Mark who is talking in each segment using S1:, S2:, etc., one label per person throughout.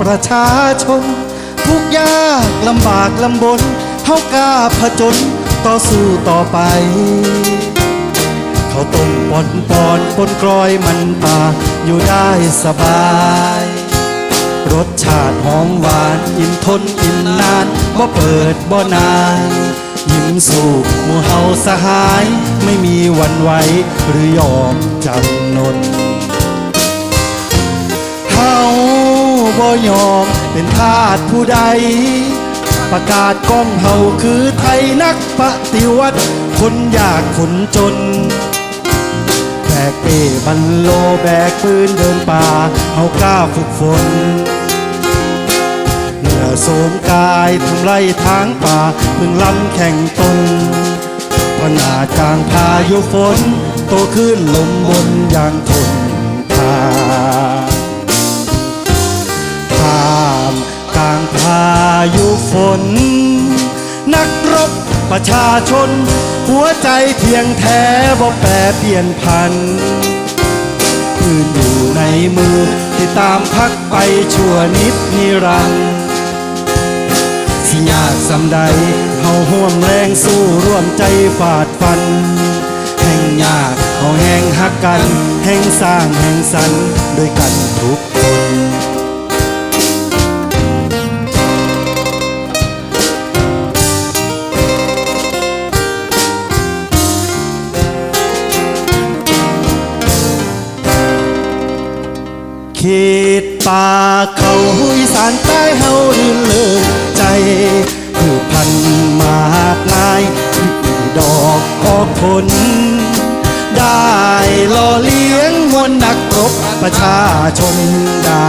S1: ประชาชน ทุกยากลำบากลำบนเฮากล้าผจญต่อสู้ต่อไป เขาวต้มปอนปอนปนกรอยมันป่าอยู่ได้สบาย รสชาติหอมหวานอิ่มทนอิ่มนานบ่เปิดบ่นานยิ้มสู่หมู่เฮาสหาย ไม่มีวันไหวหรือยอมจำนน บ่ยอมเป็นทาสผู้ใด ประกาศก้องเฮาคือไทยนักปฏิวัติ คนยากคนจน แบกเป้บันโลแบกปืนเดินป่าเฮากล้าฝึกฝนเหงื่อโสมกายทำไรทางป่าพึ่งลำแข่งตนพนาจกลางพายุฝน โตขึ้นลมบนอย่างทนทาน ยุฝน นักรบประชาชน หัวใจเพียงแท้บ่แปรเปลี่ยนพันปืนอยู่ในมือที่ตามพักไปชั่วนิดนิรันดร์สิยากสำใดเฮาห่วมแรงสู้ร่วมใจฝาดฟัน แห่งยากเฮาแห่งหักกัน แห่งสร้างแห่งสรรด้วยกันทุก ขตป่าเขาหุยสานใต้เฮารื่นเลิงใจผูกพันมากมายที่ดอกออกผล ได้หล่อเลี้ยงมวลนักรบประชาชนได้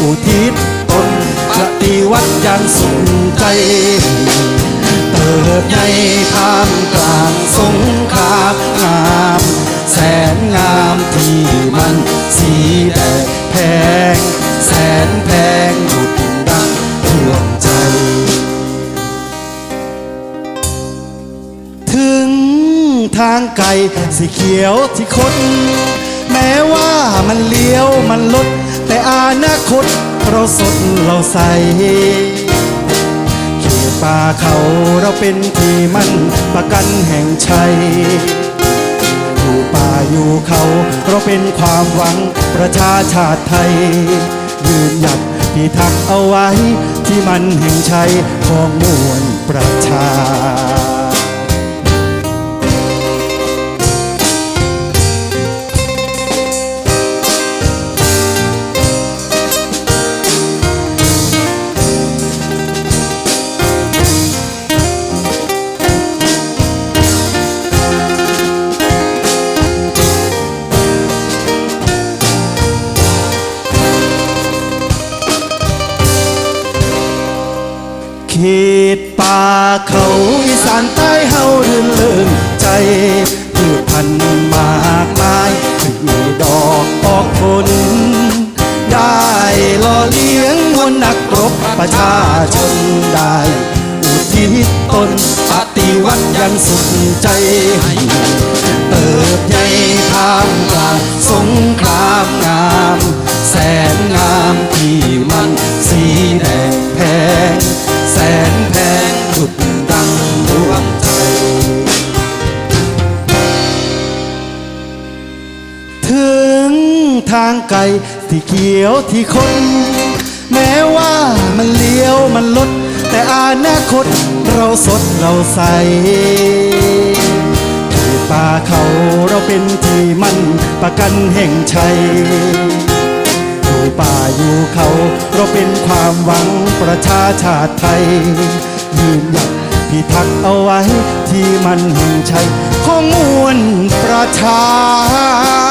S1: อุทิศตนปฏิวัติอย่างสุขใจ เติบใหญ่ท่ามกลางสงครามงาม แสนงามที่มันสีแดง ทางไกลสีเขียวที่คดแม้ว่ามันเลี้ยวมันลด แต่อนาคตเราสดเราใสเขตป่าเขาเราเป็นที่มั่นประกันแห่งชัยอยู่ป่าอยู่เขาเราเป็นความหวังประชาชาติไทย ยืนหยัดพิทักษ์เอาไว้ที่มันแห่งชัยของมวลประชา ตป่าเขาอีสานใต้เฮารื่นเริงใจพืชพันธุ์มากมายที่ดอกออกผลได้หล่อเลี้ยงมวลนักรบประชาชนได้อุทิศตนปฏิวัติยังสุดใจเติบใหญ่ทามกลางสง ทางไกลที่เขียวที่คน แม้ว่ามันเลี้ยวมันลด แต่อนาคตเราสดเราใสที่ป่าเขาเราเป็นที่มั่นประกันแห่งชัยอยู่ป่าอยู่เขาเราเป็นความหวังประชาชาติไทยยืนหยัดพิทักษ์เอาไว้ที่มันแห่งชัยของมวลประชา